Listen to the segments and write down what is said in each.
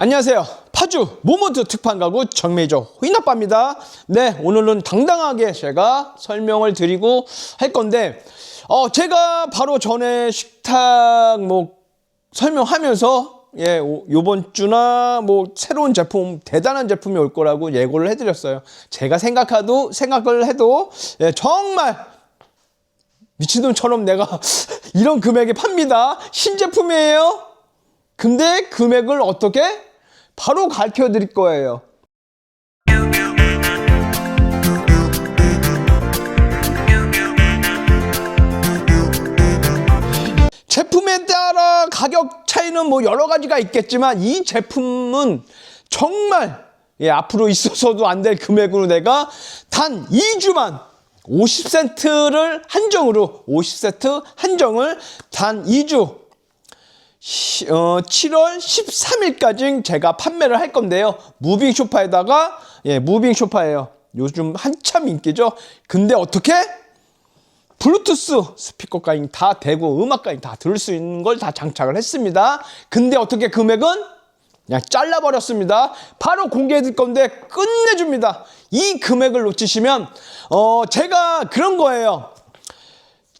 안녕하세요. 파주 모먼트 특판 가구 정매저 호인아빠입니다. 네, 오늘은 당당하게 제가 설명을 드리고 할 건데, 어, 제가 바로 전에 식탁 뭐 설명하면서 예, 오- 요번 주나 뭐 새로운 제품, 대단한 제품이 올 거라고 예고를 해드렸어요. 제가 생각해도, 생각을 해도, 예, 정말 미친놈처럼 내가 이런 금액에 팝니다. 신제품이에요. 근데 금액을 어떻게? 바로 가르쳐 드릴 거예요. 제품에 따라 가격 차이는 뭐 여러 가지가 있겠지만 이 제품은 정말 예, 앞으로 있어서도 안 될 금액으로 내가 단 2주만 50센트를 한정으로 50세트 한정을 단 2주 시- 어, 7월 13일까지 제가 판매를 할 건데요. 무빙 쇼파에다가 예, 무빙 쇼파예요. 요즘 한참 인기죠. 근데 어떻게? 블루투스 스피커까지 다 대고 음악까지 다 들을 수 있는 걸 다 장착을 했습니다. 근데 어떻게 금액은 그냥 잘라버렸습니다. 바로 공개해 드릴 건데 끝내줍니다. 이 금액을 놓치시면 어 제가 그런 거예요.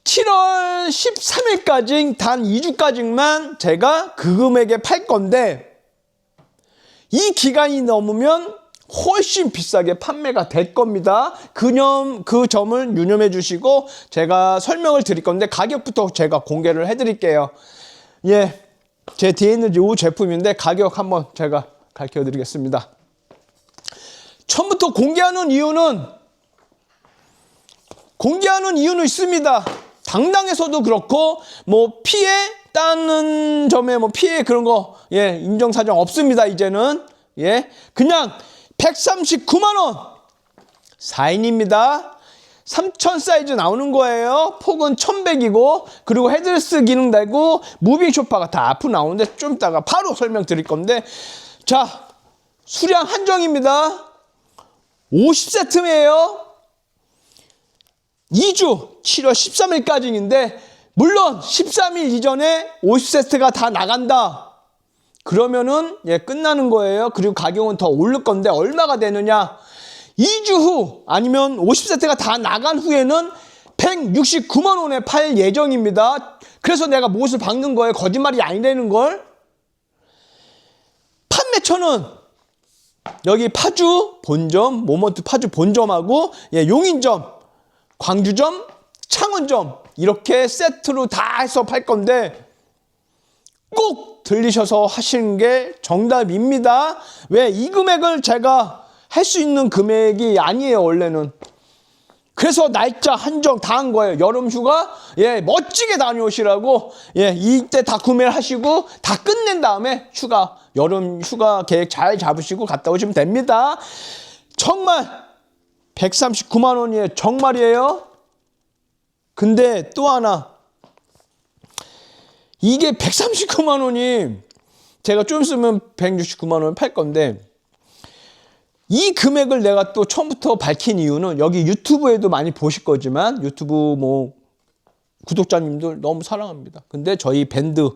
7월 13일까지 단 2주까지만 제가 그 금액에 팔 건데 이 기간이 넘으면 훨씬 비싸게 판매가 될 겁니다. 그념 그 점을 유념해 주시고 제가 설명을 드릴 건데 가격부터 제가 공개를 해 드릴게요. 예. 제 뒤에 있는 이 제품인데 가격 한번 제가 가르쳐 드리겠습니다. 처음부터 공개하는 이유는 공개하는 이유는 있습니다. 당당에서도 그렇고 뭐 피해 따는 점에 뭐 피해 그런 거 예, 인정 사정 없습니다. 이제는 예. 그냥 139만 원 4인입니다. 3000 사이즈 나오는 거예요. 폭은 1100이고 그리고 헤드레스 기능 되고 무빙 쇼파가 다 앞으로 나오는데 좀 이따가 바로 설명 드릴 건데 자 수량 한정입니다. 50세트예요. 2주 7월 13일까지인데 물론 13일 이전에 50세트가 다 나간다. 그러면은 예 끝나는 거예요. 그리고 가격은 더 오를 건데 얼마가 되느냐? 2주 후 아니면 50세트가 다 나간 후에는 169만 원에 팔 예정입니다. 그래서 내가 못을 박는 거예요. 거짓말이 아니라는 걸. 판매처는 여기 파주 본점, 모먼트 파주 본점하고 예, 용인점, 광주점, 창원점 이렇게 세트로 다 해서 팔 건데 꼭 들리셔서 하시는 게 정답입니다. 왜 이 금액을 제가 할 수 있는 금액이 아니에요, 원래는. 그래서 날짜 한정 다 한 거예요. 여름 휴가 예, 멋지게 다녀오시라고 예, 이때 다 구매를 하시고 다 끝낸 다음에 휴가 여름 휴가 계획 잘 잡으시고 갔다 오시면 됩니다. 정말 139만 원이에요. 정말이에요. 근데 또 하나 이게 139만 원이 제가 좀 있으면 169만 원팔 건데 이 금액을 내가 또 처음부터 밝힌 이유는 여기 유튜브에도 많이 보실 거지만 유튜브 뭐 구독자님들 너무 사랑합니다. 근데 저희 밴드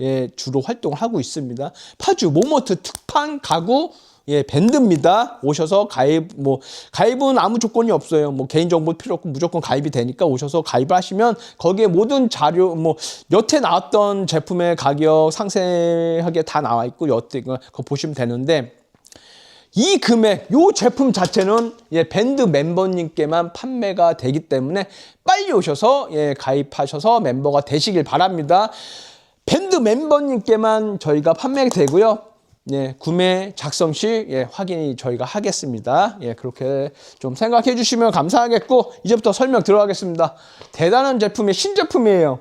에 주로 활동을 하고 있습니다. 파주 모모트 특판 가구 예, 밴드입니다. 오셔서 가입, 뭐, 가입은 아무 조건이 없어요. 뭐, 개인정보 필요 없고 무조건 가입이 되니까 오셔서 가입을 하시면 거기에 모든 자료, 뭐, 여태 나왔던 제품의 가격 상세하게 다 나와 있고, 여태 그거 보시면 되는데, 이 금액, 요 제품 자체는 예, 밴드 멤버님께만 판매가 되기 때문에 빨리 오셔서 예, 가입하셔서 멤버가 되시길 바랍니다. 밴드 멤버님께만 저희가 판매가 되고요. 예, 구매 작성 시 예, 확인이 저희가 하겠습니다. 예, 그렇게 좀 생각해 주시면 감사하겠고 이제부터 설명 들어가겠습니다. 대단한 제품의 신제품이에요.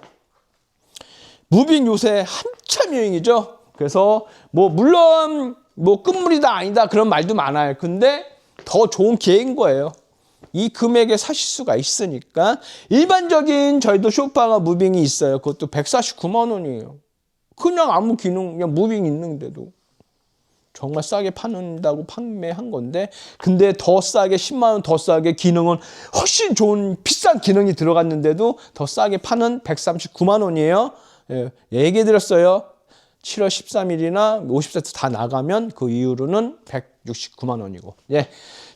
무빙 요새 한참 유행이죠. 그래서 뭐 물론 뭐 끝물이다 아니다 그런 말도 많아요. 근데 더 좋은 기회인 거예요. 이 금액에 사실 수가 있으니까 일반적인 저희도 쇼파가 무빙이 있어요. 그것도 149만 원이에요. 그냥 아무 기능 그냥 무빙 있는데도 정말 싸게 파는다고 판매한 건데 근데 더 싸게 10만 원 더 싸게 기능은 훨씬 좋은 비싼 기능이 들어갔는데도 더 싸게 파는 139만 원이에요. 예, 얘기해 드렸어요. 7월 13일이나 50세트 다 나가면 그 이후로는 169만 원이고. 예.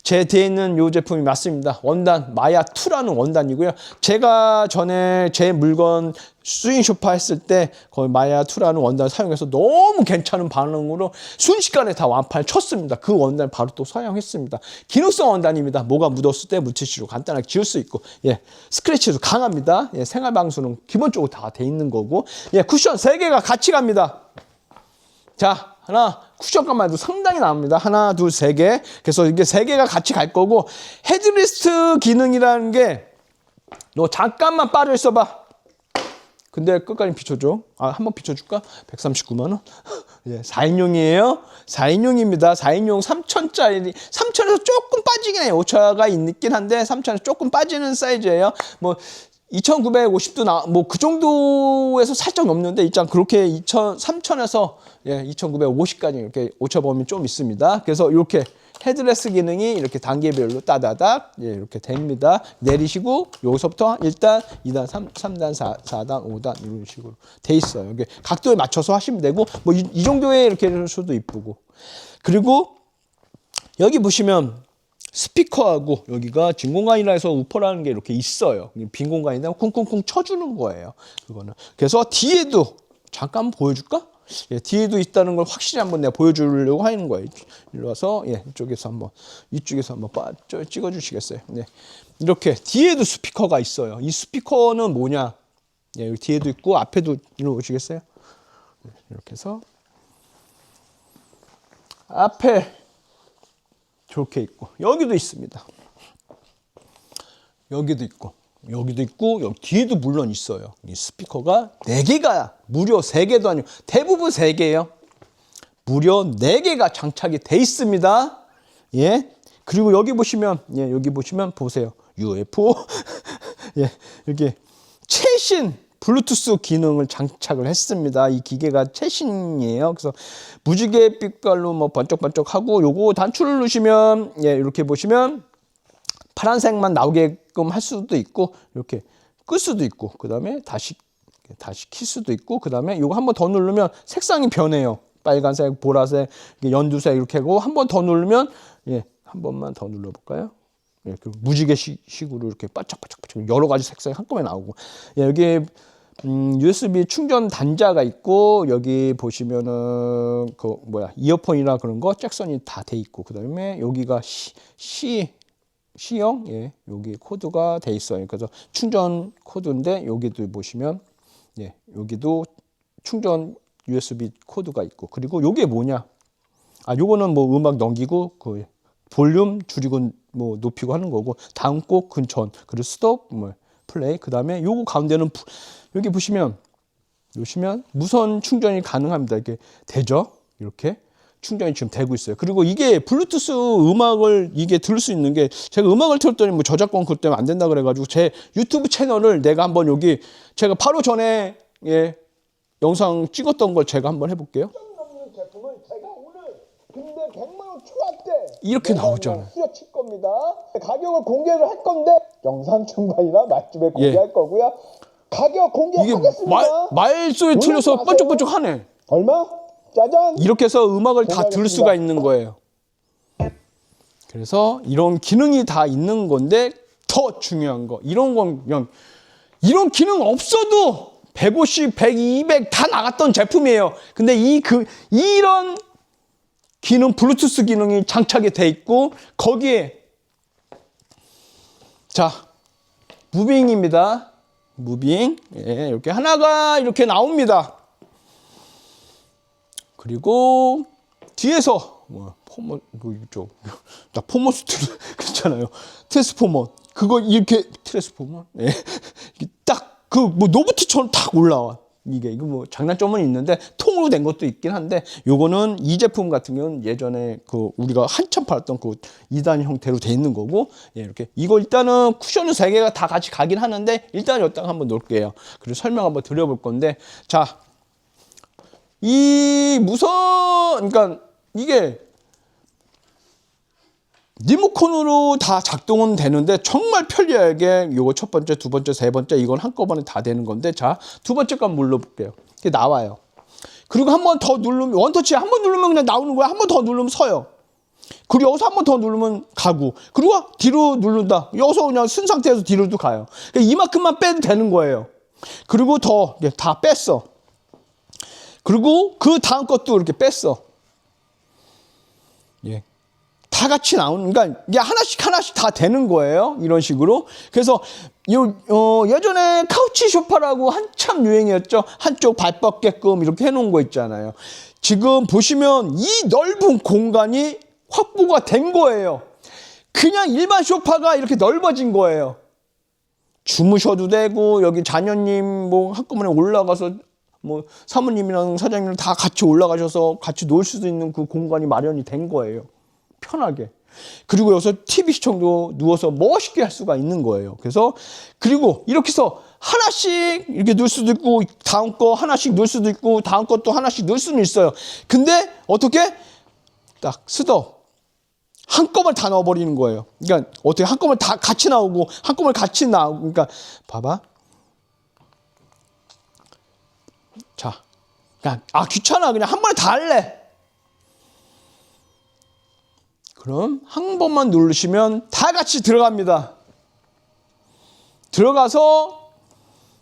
제 뒤에 있는 요 제품이 맞습니다. 원단 마야 2라는 원단이고요. 제가 전에 제 물건 스윙 쇼파 했을 때 거의 마야 2라는 원단 사용해서 너무 괜찮은 반응으로 순식간에 다 완판을 쳤습니다. 그 원단 바로 또 사용했습니다. 기능성 원단입니다. 뭐가 묻었을 때 물티슈로 간단하게 지울 수 있고 예. 스크래치도 강합니다. 예. 생활 방수는 기본적으로 다 돼 있는 거고 예. 쿠션 3개가 같이 갑니다. 자, 하나, 쿠션값만 해도 상당히 나옵니다. 하나, 둘, 세 개. 그래서 이게 세 개가 같이 갈 거고, 헤드리스트 기능이라는 게, 너 잠깐만 빠져 있어봐. 근데 끝까지 비춰줘. 아, 한번 비춰줄까? 139만원? 예, 4인용이에요. 4인용입니다. 4인용 3천짜리, 3천에서 조금 빠지긴 해요. 5차가 있긴 한데, 3천에서 조금 빠지는 사이즈예요. 뭐, 2,950도 나, 뭐, 그 정도에서 살짝 넘는데, 일단 그렇게 2,000, 3,000에서, 예, 2,950까지 이렇게 오차범위 좀 있습니다. 그래서 이렇게 헤드레스 기능이 이렇게 단계별로 따다닥, 예, 이렇게 됩니다. 내리시고, 여기서부터 1단, 2단, 3, 3단, 4, 4단, 5단, 이런 식으로 돼 있어요. 이게 각도에 맞춰서 하시면 되고, 뭐, 이, 이 정도에 이렇게 할 수도 이쁘고. 그리고, 여기 보시면, 스피커하고 여기가 진 공간이라 해서 우퍼라는 게 이렇게 있어요. 빈 공간인데 쿵쿵쿵 쳐주는 거예요. 그거는. 그래서 뒤에도 잠깐 보여줄까? 예, 뒤에도 있다는 걸 확실히 한번 내가 보여주려고 하는 거예요. 일로 와서 예, 이쪽에서 한번 이쪽에서 한번 빠, 저, 찍어 주시겠어요? 네, 이렇게 뒤에도 스피커가 있어요. 이 스피커는 뭐냐? 예, 여기 뒤에도 있고 앞에도 일로 오시겠어요? 네, 이렇게 해서 앞에 저렇게 있고 여기도 있습니다. 여기도 있고 여기도 있고 여기 뒤에도 물론 있어요. 이 스피커가 네 개가 무려 세 개도 아니고 대부분 세 개예요. 무려 네 개가 장착이 돼 있습니다. 예. 그리고 여기 보시면 예, 여기 보시면 보세요. UFO 예, 이렇게 최신 블루투스 기능을 장착을 했습니다. 이 기계가 최신이에요. 그래서 무지개 빛깔로 뭐 번쩍번쩍하고 요거 단추를 누르시면 예, 이렇게 보시면 파란색만 나오게끔 할 수도 있고 이렇게 끌 수도 있고 그다음에 다시 다시 킬 수도 있고 그다음에 요거 한번 더 누르면 색상이 변해요. 빨간색, 보라색, 연두색 이렇게 하고 한 번 더 누르면 예, 한 번만 더 눌러 볼까요? 예, 그 무지개 시, 식으로 이렇게 바짝바짝바짝 여러 가지 색상이 한꺼번에 나오고 예, 여기 음, USB 충전 단자가 있고 여기 보시면은 그 뭐야 이어폰이나 그런 거 잭선이 다 돼 있고 그 다음에 여기가 C, C C형 예 여기 코드가 돼 있어요. 그래서 충전 코드인데 여기도 보시면 예 여기도 충전 USB 코드가 있고 그리고 요게 뭐냐 아 요거는 뭐 음악 넘기고 그 볼륨 줄이고 뭐 높이고 하는 거고 다음 곡 근천 그리고 스톱 뭐 플레이 그 다음에 요거 가운데는 부- 여기 보시면 보시면 무선 충전이 가능합니다. 이렇게 되죠? 이렇게 충전이 지금 되고 있어요. 그리고 이게 블루투스 음악을 이게 들을 수 있는 게 제가 음악을 틀었더니 뭐 저작권 그것 때문에 안 된다 그래가지고 제 유튜브 채널을 내가 한번 여기 제가 바로 전에 예 영상 찍었던 걸 제가 한번 해볼게요. 제품을 제가 오늘 근데 100만 원 초과대 이렇게 나오잖아요. 후려칠 겁니다. 가격을 공개를 할 건데 영상 중반이나 말쯤에 공개할 예. 거고요. 가격 공개하겠습니다. 말 말소리 틀려서. 번쩍번쩍하네. 얼마? 짜잔. 이렇게 해서 음악을 다 공개하겠습니다. 수가 있는 거예요. 그래서 이런 기능이 다 있는 건데 더 중요한 거 이런 건 그냥 이런 기능 없어도 150, 100, 200 다 나갔던 제품이에요. 근데 이 그 이런 기능 블루투스 기능이 장착이 돼 있고 거기에 자 무빙입니다. 무빙 예, 이렇게 하나가 이렇게 나옵니다. 그리고 뒤에서 뭐 포머 뭐 이쪽 나 포머스 트 그렇잖아요 트랜스포머 그거 이렇게 트랜스포머 예. 딱그 뭐 노브트처럼 탁 올라와 이게 이거 뭐 장단점은 있는데 통으로 된 것도 있긴 한데 요거는 이 제품 같은 경우는 예전에 그 우리가 한참 팔았던 그 2단 형태로 돼 있는 거고 예, 이렇게 이거 일단은 쿠션은 세 개가 다 같이 가긴 하는데 일단 여기다가 한번 놓을게요. 그리고 설명 한번 드려볼 건데 자 이 무선 그러니까 이게 리모컨으로 다 작동은 되는데 정말 편리하게 요거 첫 번째, 두 번째, 세 번째 이건 한꺼번에 다 되는 건데 자 두 번째 건 눌러볼게요. 이게 나와요. 그리고 한 번 더 누르면 원터치 한 번 누르면 그냥 나오는 거야. 한 번 더 누르면 서요. 그리고 여기서 한 번 더 누르면 가고 그리고 뒤로 누른다. 여기서 그냥 쓴 상태에서 뒤로도 가요. 그러니까 이만큼만 빼도 되는 거예요. 그리고 더 다 뺐어. 그리고 그 다음 것도 이렇게 뺐어. 예. 다 같이 나오는, 그러니까 이게 하나씩 하나씩 다 되는 거예요. 이런 식으로. 그래서 요, 어, 예전에 카우치 쇼파라고 한참 유행이었죠. 한쪽 발 뻗게끔 이렇게 해놓은 거 있잖아요. 지금 보시면 이 넓은 공간이 확보가 된 거예요. 그냥 일반 쇼파가 이렇게 넓어진 거예요. 주무셔도 되고 여기 자녀님 뭐 한꺼번에 올라가서 뭐 사모님이랑 사장님이랑 다 같이 올라가셔서 같이 놀 수도 있는 그 공간이 마련이 된 거예요. 편하게. 그리고 여기서 TV 시청도 누워서 멋있게 할 수가 있는 거예요. 그래서 그리고 이렇게 해서 하나씩 이렇게 넣을 수도 있고 다음 거 하나씩 넣을 수도 있고 다음 것도 하나씩 넣을 수는 있어요. 근데 어떻게 딱 쓰더 한꺼번에 다 넣어버리는 거예요. 그러니까 어떻게 한꺼번에 다 같이 나오고 한꺼번에 같이 나오고 그러니까 봐봐. 자, 그냥 아 귀찮아 그냥 한 번에 다 할래. 그럼 한 번만 누르시면 다 같이 들어갑니다. 들어가서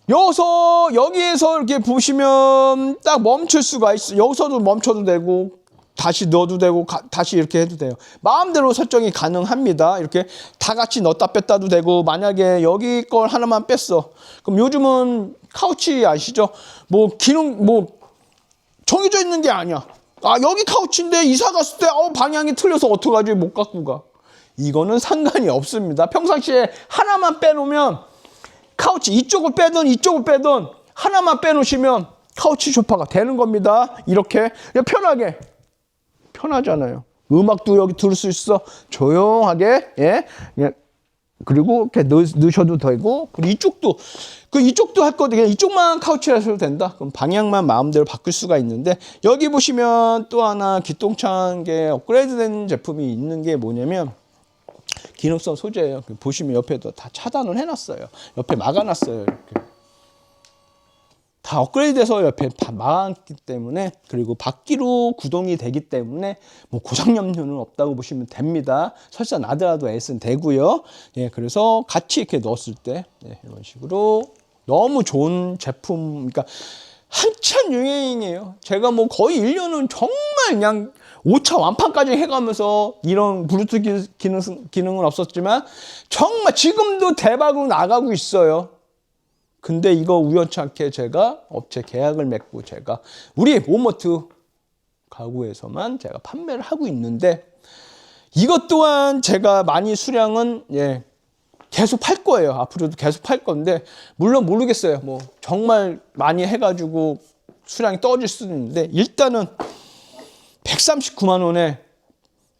여기서 여기에서 이렇게 보시면 딱 멈출 수가 있어. 여기서도 멈춰도 되고 다시 넣어도 되고 가- 다시 이렇게 해도 돼요. 마음대로 설정이 가능합니다. 이렇게 다 같이 넣었다 뺐다도 되고 만약에 여기 걸 하나만 뺐어. 그럼 요즘은 카우치 아시죠? 뭐 기능 뭐 정해져 있는 게 아니야. 아 여기 카우치인데 이사 갔을 때 어, 방향이 틀려서 어떡하지 못 갖고 가. 이거는 상관이 없습니다. 평상시에 하나만 빼놓으면 카우치 이쪽을 빼든 이쪽을 빼든 하나만 빼놓으시면 카우치 소파가 되는 겁니다. 이렇게 편하게 편하잖아요. 음악도 여기 들을 수 있어. 조용하게 예. 그리고 이렇게 넣, 넣으셔도 되고 그리고 이쪽도 그 이쪽도 할 거든요. 이쪽만 카우치 하셔도 된다. 그럼 방향만 마음대로 바꿀 수가 있는데 여기 보시면 또 하나 기똥찬 게 업그레이드 된 제품이 있는 게 뭐냐면 기능성 소재예요. 그 보시면 옆에도 다 차단을 해놨어요. 옆에 막아놨어요. 이렇게. 다 업그레이드돼서 옆에 다 막았기 때문에 그리고 바퀴로 구동이 되기 때문에 뭐 고장 염려는 없다고 보시면 됩니다. 설사 나더라도 S는 되고요. 예, 그래서 같이 이렇게 넣었을 때 예, 이런 식으로 너무 좋은 제품, 그러니까 한참 유행이에요. 제가 뭐 거의 1년은 정말 그냥 5차 완판까지 해가면서 이런 블루투스 기- 기능, 기능은 없었지만 정말 지금도 대박으로 나가고 있어요. 근데 이거 우연치 않게 제가 업체 계약을 맺고 제가 우리 모모트 가구에서만 제가 판매를 하고 있는데 이것 또한 제가 많이 수량은 예 계속 팔 거예요. 앞으로도 계속 팔 건데 물론 모르겠어요. 뭐 정말 많이 해가지고 수량이 떨어질 수도 있는데 일단은 139만 원에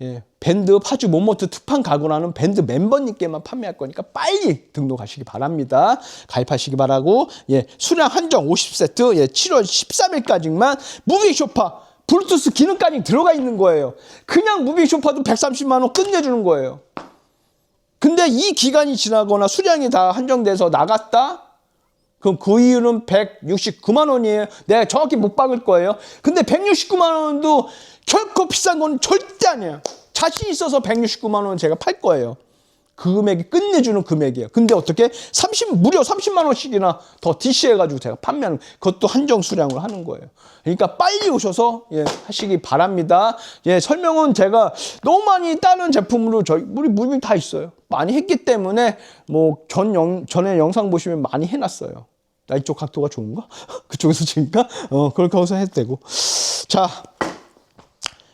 예, 밴드 파주 모모트 특판 가구라는 밴드 멤버님께만 판매할 거니까 빨리 등록하시기 바랍니다. 가입하시기 바라고 예, 수량 한정 50세트 예, 7월 13일까지만 무비 쇼파 블루투스 기능까지 들어가 있는 거예요. 그냥 무비 쇼파도 130만 원 끝내주는 거예요. 근데 이 기간이 지나거나 수량이 다 한정돼서 나갔다? 그럼 그 이유는 169만 원이에요. 내가 정확히 못 박을 거예요. 근데 169만 원도 결코 비싼 건 절대 아니에요. 자신 있어서 169만 원 제가 팔 거예요. 그 금액이 끝내주는 금액이에요. 근데 어떻게 30 무려 30만 원씩이나 더 DC 해 가지고 제가 판매하는 그것도 한정 수량으로 하는 거예요. 그러니까 빨리 오셔서 예, 하시기 바랍니다. 예, 설명은 제가 너무 많이 다른 제품으로 저희 우리 무빙 다 있어요. 많이 했기 때문에 뭐전 영, 전에 영상 보시면 많이 해 놨어요. 나 이쪽 각도가 좋은가? 그쪽에서 찍을까? 어, 그렇게 해서 해도 되고. 자,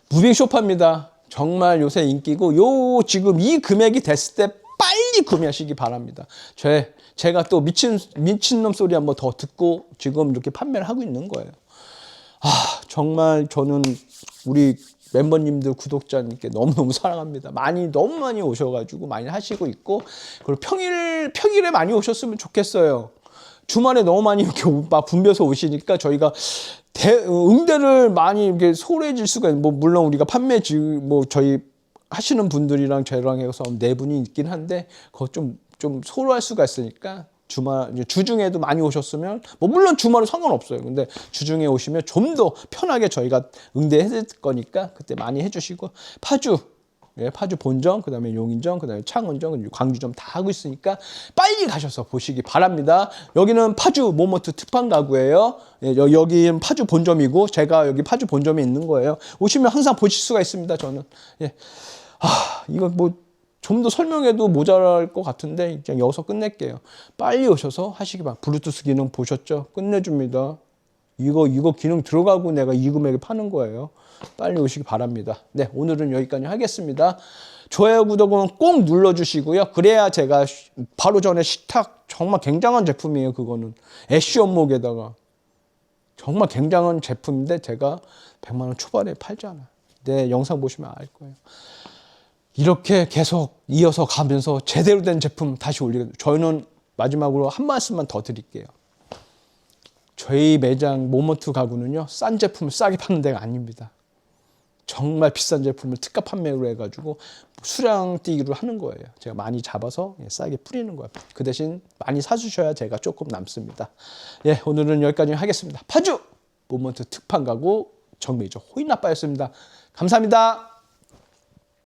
무빙 쇼파입니다. 정말 요새 인기고 요 지금 이 금액이 됐을 때 빨리 구매하시기 바랍니다. 제 제가 또 미친 미친놈 소리 한번 더 듣고 지금 이렇게 판매를 하고 있는 거예요. 아 정말 저는 우리 멤버님들 구독자님께 너무너무 사랑합니다. 많이 너무 많이 오셔가지고 많이 하시고 있고 그리고 평일 평일에 많이 오셨으면 좋겠어요. 주말에 너무 많이 이렇게 오- 막 붐벼서 오시니까 저희가 대, 응대를 많이 이렇게 소홀해질 수가 있. 뭐 물론 우리가 판매 지 뭐 저희 하시는 분들이랑 저랑 해서 네 분이 있긴 한데 그거 좀 좀 소홀할 수가 있으니까 주말 주중에도 많이 오셨으면 뭐 물론 주말은 상관없어요. 근데 주중에 오시면 좀 더 편하게 저희가 응대해드릴 거니까 그때 많이 해주시고 파주 예, 파주 본점, 그 다음에 용인점, 그 다음에 창원점, 그리고 광주점 다 하고 있으니까 빨리 가셔서 보시기 바랍니다. 여기는 파주 모모트 특판 가구예요. 예, 여, 여기는 파주 본점이고 제가 여기 파주 본점에 있는 거예요. 오시면 항상 보실 수가 있습니다. 저는 예. 아, 이거 뭐 좀 더 설명해도 모자랄 것 같은데 그냥 여기서 끝낼게요. 빨리 오셔서 하시기 바랍니다. 블루투스 기능 보셨죠? 끝내줍니다. 이거 이거 기능 들어가고 내가 이 금액에 파는 거예요. 빨리 오시기 바랍니다. 네, 오늘은 여기까지 하겠습니다. 좋아요, 구독은 꼭 눌러주시고요. 그래야 제가 쉬- 바로 전에 식탁 정말 굉장한 제품이에요. 그거는 애쉬 원목에다가 정말 굉장한 제품인데 제가 100만 원 초반에 팔잖아요. 네, 영상 보시면 알 거예요. 이렇게 계속 이어서 가면서 제대로 된 제품 다시 올리게 저희는 마지막으로 한 말씀만 더 드릴게요. 저희 매장 모모트 가구는요 싼 제품을 싸게 파는 데가 아닙니다. 정말 비싼 제품을 특가 판매로 해가지고 수량 뛰기로 하는 거예요. 제가 많이 잡아서 예, 싸게 뿌리는 거예요. 그 대신 많이 사주셔야 제가 조금 남습니다. 예, 오늘은 여기까지 하겠습니다. 파주 모모트 특판 가구 정메이저 호인 아빠였습니다. 감사합니다.